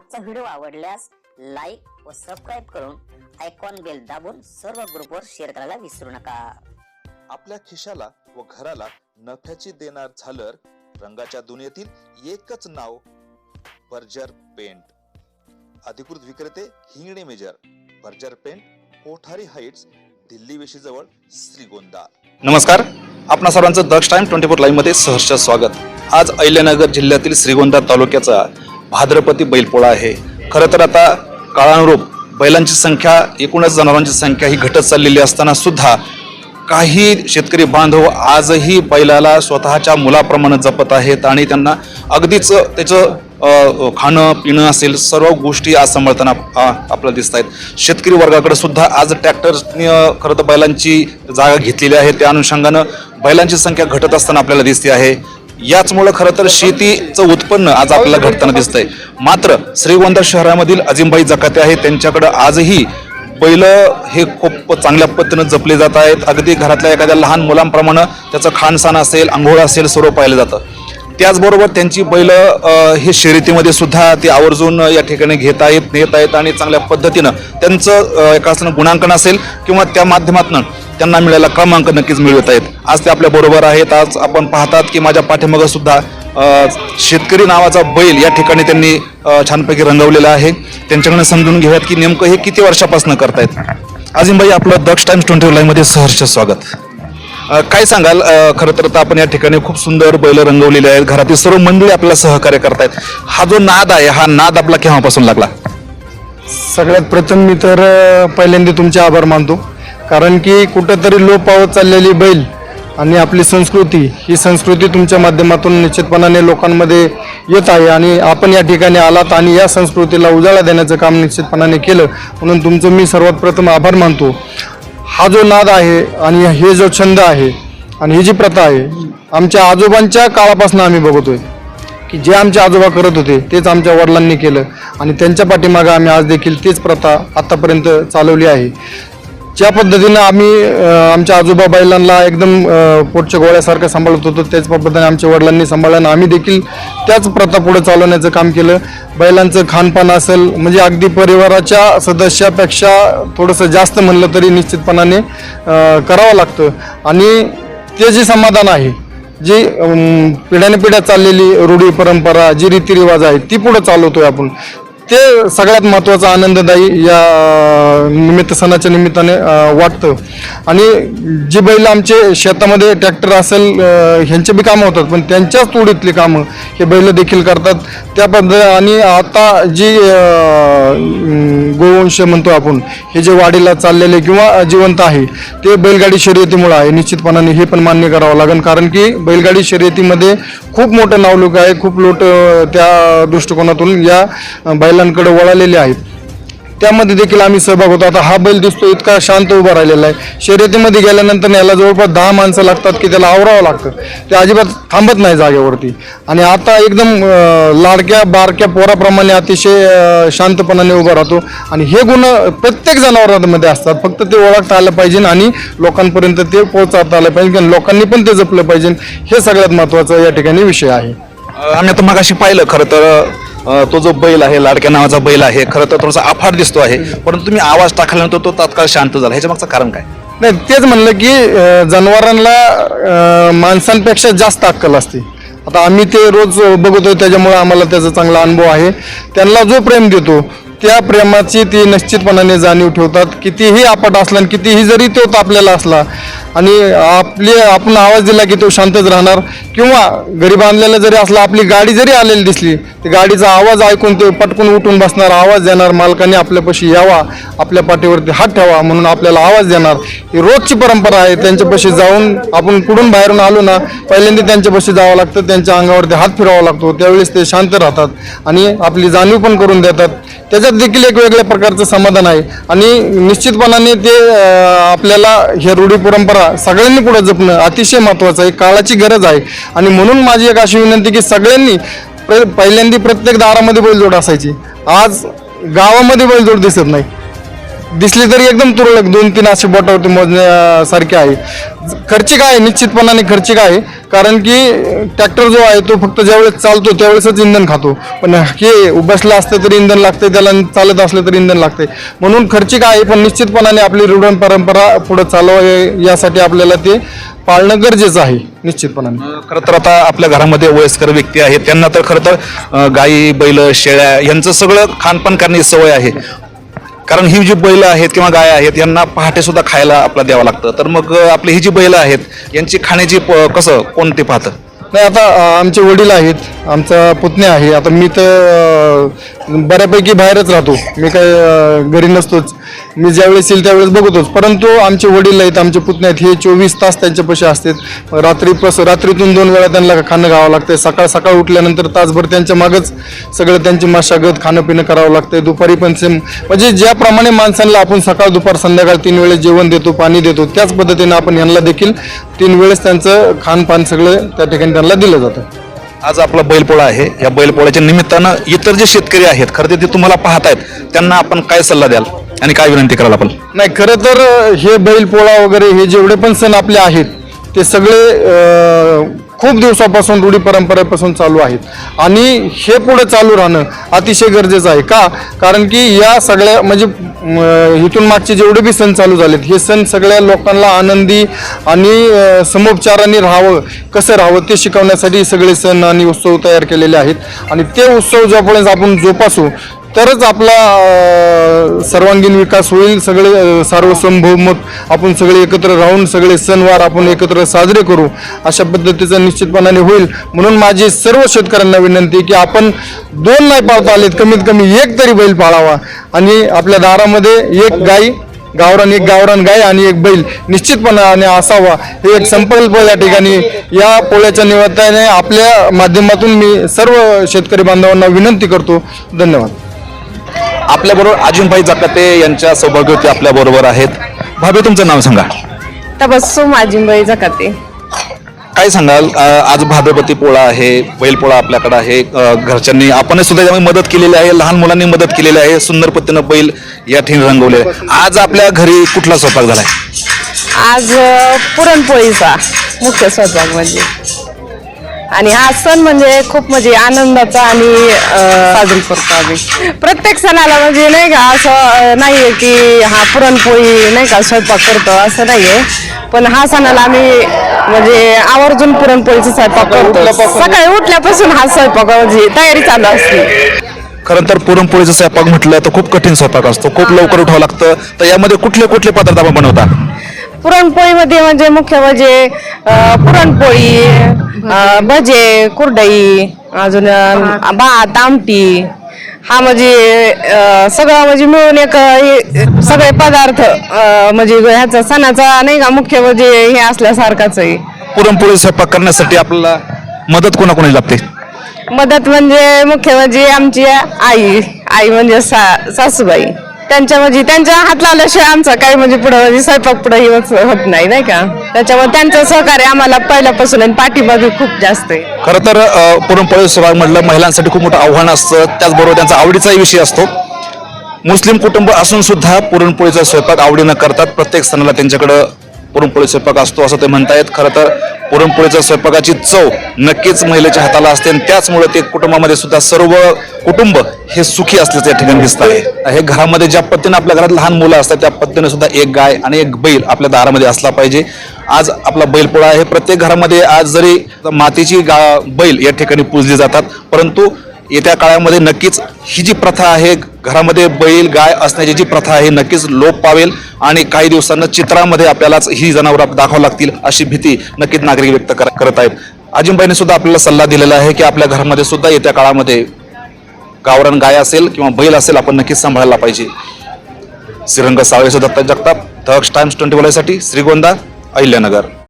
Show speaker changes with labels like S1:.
S1: आजचा व्हिडिओ आवडल्यास लाईक व सबस्क्राईब करून आयकॉन बेल दाबून सर्व ग्रुपवर शेअर करायला विसरू नका.
S2: आपल्या खिशाला व घराला नफ्याची देणार झालर रंगाच्या दुनियेतील एकच नाव बर्जर पेंट अधिकृत विक्रेते Hingane major Berger paint Kothari heights Delhi वेशीजवळ Shrigonda.
S3: नमस्कार आपणा सर्वांचं दक्ष टाइम ट्वेंटी फोर लाईव्हमध्ये सहर्ष स्वागत. आज अहिल्यानगर जिल्ह्यातील श्रीगोंदा तालुक्याचा भाद्रपती बैलपोळा आहे. खरं तर आता काळानुरूप बैलांची संख्या एकूणच जनावरांची संख्या ही घटत चाललेली असताना सुद्धा काही शेतकरी बांधव आजही बैलाला स्वतःच्या मुलाप्रमाणे जपत आहेत आणि त्यांना अगदीच त्याचं खाणं पिणं असेल सर्व गोष्टी आज सांभाळताना आपल्याला दिसत आहेत. शेतकरी वर्गाकडे सुद्धा आज ट्रॅक्टरने खरं तर बैलांची जागा घेतलेली आहे. त्या अनुषंगानं बैलांची संख्या घटत असताना आपल्याला दिसते आहे. याचमुळं खरं तर शेतीचं उत्पन्न आज आपल्याला घडताना दिसतंय. मात्र श्रीगोंदा शहरामधील अजिमबाई जकाते आहेत. त्यांच्याकडे आजही बैल हे खूप चांगल्या पद्धतीनं जपले जात आहेत. अगदी घरातल्या एखाद्या लहान मुलांप्रमाणे त्याचं खानसान असेल आंघोळ असेल सर्व पाहिलं जातं. त्याचबरोबर त्यांची बैल हे शर्यतीमध्ये सुद्धा ते आवर्जून या ठिकाणी घेत आहेत नेत आहेत आणि चांगल्या पद्धतीनं त्यांचं एका गुणांकन असेल किंवा त्या माध्यमातून त्यांना मिळालेला क्रमांक नक्कीच मिळवत आहेत आज ते आपल्या बरोबर आहेत. आज आपण पाहतात की माझ्या पाठीमागं सुद्धा शेतकरी नावाचा बैल या ठिकाणी त्यांनी छानपैकी रंगवलेला आहे. त्यांच्याकडे समजून घेऊयात की नेमकं हे किती वर्षापासून करतायत. अजिमबाई आपलं दक्ष टाइम्स ट्वेंटी लाईव्हमध्ये सहर्ष स्वागत. काय सांगाल? खरं तर आपण या ठिकाणी खूप सुंदर बैल रंगवलेले आहेत. घरातील सर्व मंडळी आपल्याला सहकार्य करतायत. हा जो नाद आहे हा नाद आपला केव्हापासून लागला?
S4: सगळ्यात प्रथम मी तर पहिल्यांदा तुमचे आभार मानतो. कारण की कुठंतरी लोप पावत चाललेली बैल आणि आपली संस्कृती ही संस्कृती तुमच्या माध्यमातून निश्चितपणाने लोकांमध्ये येत आहे आणि आपण या ठिकाणी आलात आणि या संस्कृतीला उजाळा देण्याचं काम निश्चितपणाने केलं. म्हणून तुमचं मी सर्वात प्रथम आभार मानतो. हा जो नाद आहे आणि हे जो छंद आहे आणि ही जी प्रथा आहे आमच्या आजोबांच्या काळापासून आम्ही बघतोय की जे आमचे आजोबा करत होते तेच आमच्या वडिलांनी केलं आणि त्यांच्या पाठीमागं आम्ही आज देखील तीच प्रथा आतापर्यंत चालवली आहे. ज्या पद्धतीनं आम्ही आमच्या आजोबा बैलांना एकदम पोटच्या गोळ्यासारखं सांभाळत होतो त्याच पद्धतीने आमच्या वडिलांनी सांभाळलं आम्ही देखील त्याच प्रथा पुढे चालवण्याचं काम केलं. बैलांचं खानपान असेल म्हणजे अगदी परिवाराच्या सदस्यापेक्षा थोडंसं जास्त म्हणलं तरी निश्चितपणाने करावं लागतं. आणि ते जे समाधान आहे जी पिढ्यानपिढ्या पिढ्याने पिढ्या चाललेली रूढी परंपरा जी रीतिरिवाज आहे ती पुढे चालवतोय आपण. ते सगळ्यात महत्त्वाचा आनंददायी या निमित्त सणाच्या निमित्ताने वाटतं. आणि जी बैल आमचे शेतामध्ये ट्रॅक्टर असेल ह्यांचे बी कामं होतात पण त्यांच्याच तोडीतली कामं हे बैल देखील करतात. त्या पद्धत आणि आता जी गोवंश म्हणतो आपण हे जे वाढीला चाललेले किंवा जिवंत आहे ते बैलगाडी शर्यतीमुळं आहे निश्चितपणाने हे पण मान्य करावं लागेल. कारण की बैलगाडी शर्यतीमध्ये खूप मोठं नावलूक आहे खूप लोट त्या दृष्टिकोनातून या बैला बैलांकडे वळालेले आहेत. त्यामध्ये देखील आम्ही सहभाग होतो. आता हा बैल दिसतो इतका शांत उभा राहिलेला आहे. शर्यतीमध्ये गेल्यानंतर याला जवळपास दहा माणसं लागतात की त्याला आवरावं लागतं. ते अजिबात थांबत नाही जागेवरती. आणि आता एकदम लाडक्या बारक्या पोराप्रमाणे अतिशय शांतपणाने उभा राहतो. आणि हे गुण प्रत्येक जनावरांमध्ये असतात. फक्त ते ओळखता आलं पाहिजे आणि लोकांपर्यंत ते पोहोचवता आलं पाहिजे कारण लोकांनी पण ते जपलं पाहिजे. हे सगळ्यात महत्त्वाचा या ठिकाणी विषय आहे.
S3: आम्ही आता मगाशी पाहिलं खरं तर तो जो बैल आहे लाडक्या नावाचा बैल आहे खरं तर थोडासा अफाट दिसतो आहे परंतु तुम्ही आवाज टाकल्यानंतर तो तात्काळ शांत झाला. ह्याच्या मागचं कारण काय?
S4: नाही तेच म्हणलं की जनावरांना माणसांपेक्षा जास्त अक्कल असते. आता आम्ही ते रोज बघतोय त्याच्यामुळे आम्हाला त्याचा चांगला अनुभव आहे. त्यांना जो प्रेम देतो त्या प्रेमाची ती निश्चितपणाने जाणीव ठेवतात. कितीही आपट असला आणि कितीही जरी तो तापलेला असला आणि आपली आपण आवाज दिला की तो शांतच राहणार किंवा गरीब आणलेला जरी असला आपली गाडी जरी आलेली दिसली तर गाडीचा आवाज ऐकून ते पटकून उठून बसणार आवाज देणार मालकाने आपल्यापाशी यावा आपल्या पाठीवरती हात ठेवा म्हणून आपल्याला आवाज देणार. ही रोजची परंपरा आहे त्यांच्यापाशी जाऊन आपण कुठून बाहेरून आलो ना पहिल्यांदा त्यांच्यापाशी जावं लागतं त्यांच्या अंगावरती हात फिरावा लागतो त्यावेळेस ते शांत राहतात आणि आपली जाणीव पण करून देतात. त्याच्यात देखील एक वेगळ्या प्रकारचं समाधान आहे. आणि निश्चितपणाने ते आपल्याला हे रूढी परंपरा सगळ्यांनी पुढे जपणं अतिशय महत्त्वाचं आहे काळाची गरज आहे. आणि म्हणून माझी एक अशी विनंती की सगळ्यांनी प्र- पहिल्यांदा प्रत्येक दारामध्ये बैलजोड असायची. आज गावामध्ये बैलजोड दिसत नाही. दिसली तरी एकदम तुरळक दोन तीन असे बोटावरती मोजण्यासारखे आहे. खर्चिक आहे निश्चितपणाने खर्चिक आहे. कारण की ट्रॅक्टर जो आहे तो फक्त ज्यावेळेस चालतो त्यावेळेसच इंधन खातो. पण हे बसलं असतं तरी इंधन लागते त्याला चालत असलं तरी इंधन लागते म्हणून खर्चिक आहे पण निश्चितपणाने आपली रुढण परंपरा पुढे चालवावी यासाठी आपल्याला ते पाळणं गरजेचं आहे निश्चितपणाने.
S3: खरं तर आता आपल्या घरामध्ये वयस्कर व्यक्ती आहेत त्यांना तर खरं तर गाई बैल शेळ्या यांचं सगळं खानपान करण्याची सवय आहे. कारण ही जी बैल आहेत किंवा गाय आहेत यांना पहाटे सुद्धा खायला आपला द्यावं लागतं. तर मग आपली ही जी बैल आहेत यांची खाण्याची प- कसं कोण ते पाहतं?
S4: नाही आता आमचे वडील आहेत आमचा पुतण्या आहे. आता मी तर बऱ्यापैकी बाहेरच राहतो. मी काय घरी नसतोच. मी ज्यावेळेस येईल त्यावेळेस बघतोच. परंतु आमचे वडील आहेत आमचे पुतणे आहेत हे चोवीस तास त्यांच्यापाशी असतात. रात्रीपास रात्रीतून दोन वेळा त्यांना खाणं घ्यावं लागतं सकाळ सकाळ उठल्यानंतर तासभर त्यांच्या मागच सगळं त्यांची मशागत खाणं पिणं करावं लागतं दुपारी पण सेम म्हणजे ज्याप्रमाणे माणसांना आपण सकाळ दुपार संध्याकाळ तीन वेळेस जेवण देतो पाणी देतो त्याच पद्धतीने आपण यांना देखील तीन वेळेस त्यांचं खानपान सगळं त्या ठिकाणी त्यांना दिलं जातं.
S3: आज आपला बैलपोळा आहे. या बैलपोळ्याच्या निमित्तानं इतर जे शेतकरी आहेत खरं ते तुम्हाला पाहतायत त्यांना आपण काय सल्ला द्याल? आणि काय विनंती कराल आपण?
S4: नाही खरं तर हे बैल पोळा वगैरे हे जेवढे पण सण आपले आहेत ते सगळे अं, खूप दिवसापासून रूढी परंपरेपासून चालू आहेत. आणि हे पुढे चालू राहणं अतिशय गरजेचं आहे. का? कारण की या सगळ्या म्हणजे इथून मागचे जेवढे बी सण चालू झालेत हे सण सगळ्या लोकांना आनंदी आणि अं, समोपचाराने राहावं कसं राहावं ते शिकवण्यासाठी सगळे सण आणि उत्सव तयार केलेले आहेत. आणि ते उत्सव जोपर्यंत आपण जोपासू तरच आपला सर्वांगीण विकास होईल सगळे सार्वसम सार्वसंभौमत आपण सगळे एकत्र राहून सगळे सणवार आपण एकत्र साजरे करू अशा पद्धतीचं निश्चितपणाने होईल. म्हणून माझी सर्व शेतकऱ्यांना विनंती की आपण दोन नाही पाळता आलेत कमीत कमी एक तरी बैल पाळावा. आणि आपल्या दारामध्ये एक गाई गावरान एक गावरान गाय आणि एक बैल निश्चितपणाने असावा. हे एक संकल्प या ठिकाणी या पोळ्याच्या निमित्ताने आपल्या माध्यमातून मी सर्व शेतकरी बांधवांना विनंती करतो. धन्यवाद.
S3: आपल्याबरोबर अजिंभाई जकाते यांच्या सौभाग्यवती आपल्या बरोबर आहेत. भाभी तुमचं नाव सांगा.
S5: तबस्सुम आजिंबाई जकाते.
S3: काय सांगाल? अ, आज भाद्रपती पोळा आहे बैलपोळा आपल्याकडे आहे. अ, घरच्यांनी आपण सुद्धा यामध्ये मदत केलेली आहे लहान मुलांनी मदत केलेली आहे. सुंदर पद्धतीनं बैल या ठिकाणी रंगवले आज आपल्या घरी कुठला स्वयंपाक झालाय?
S5: आज अ, पुरणपोळीचा मुख्य स्वयंपाक म्हणजे. आणि हा सण म्हणजे खूप म्हणजे आनंदाचा आणि साजरी करतो आम्ही. प्रत्येक सणाला म्हणजे नाही का असं नाहीये की हा पुरणपोळी नाही का स्वयंपाक करतो असं नाहीये. पण हा सणाला आम्ही म्हणजे आवर्जून पुरणपोळीचा स्वयंपाक करतो. सकाळी उठल्यापासून हा स्वयंपाक म्हणजे तयारी चालू असते.
S3: खरं तर पुरणपोळीचा स्वयंपाक म्हटलं तर खूप कठीण स्वयंपाक असतो. खूप लवकर उठावं लागतं. तर यामध्ये कुठले कुठले पदार्थ आपण बनवता?
S5: पुरणपोळीमध्ये म्हणजे मुख्य म्हणजे पुरणपोळी भजे कुरडई अजून भात आमटी हा म्हणजे सगळं म्हणजे मिळून एक हे सगळे पदार्थ म्हणजे ह्याचा सणाचा नाही का मुख्य म्हणजे हे असल्यासारखाच आहे
S3: पुरणपोळी स्वयंपाक करण्यासाठी आपल्याला मदत कोणाकोणी लागते?
S5: मदत म्हणजे मुख्य म्हणजे आमची आई आई म्हणजे सा सासूबाई. त्यांच्या म्हणजे त्यांच्या हात लावल्याशिवाय आमचा काही म्हणजे पुढं म्हणजे स्वयंपाक पुढं हे होत नाही नाही का? त्याच्यामुळे त्यांचं सहकार्य आम्हाला पहिल्यापासून आणि पाठीमागे खूप जास्त आहे.
S3: खरं तर अ, पुरणपोळी स्वयंपाक म्हटलं महिलांसाठी खूप मोठं आव्हान असतं. त्याचबरोबर त्यांचा आवडीचाही विषय असतो. मुस्लिम कुटुंब असून सुद्धा पुरणपोळीचा स्वयंपाक आवडीनं करतात. प्रत्येक सणाला त्यांच्याकडं पुरणपोळी स्वयंपाक असतो असं ते म्हणतायत. खरं तर पुरणपोळीच्या स्वयंपाकाची चव नक्कीच महिलेच्या हाताला असते आणि त्याचमुळे ते कुटुंबामध्ये सुद्धा सर्व कुटुंब हे सुखी असल्याचं या ठिकाणी दिसत आहे. हे घरामध्ये ज्या पद्धतीने आपल्या घरात लहान मुलं असतात त्या पद्धतीने सुद्धा एक गाय आणि एक बैल आपल्या दारामध्ये असला पाहिजे. आज आपला बैलपोळा आहे. प्रत्येक घरामध्ये आज जरी मातीची गा बैल या ठिकाणी पूजली जातात परंतु येत्या काळामध्ये नक्कीच ही जी प्रथा आहे घरामध्ये बैल गाय असण्याची जी प्रथा आहे नक्कीच लोप पावेल आणि काही दिवसांना चित्रामध्ये आपल्यालाच ही जनावरं दाखवावं लागतील अशी भीती नक्कीच नागरिक व्यक्त करत आहेत. अजिंबाईने सुद्धा आपल्याला सल्ला दिलेला आहे की आपल्या घरामध्ये सुद्धा येत्या काळामध्ये गावरान गाय असेल किंवा बैल असेल आपण नक्कीच सांभाळायला पाहिजे. श्रीरंग साळवे दत्ता जगताप दक्ष टाइम्स ट्वेंटी साठी श्रीगोंदा अहिल्यानगर.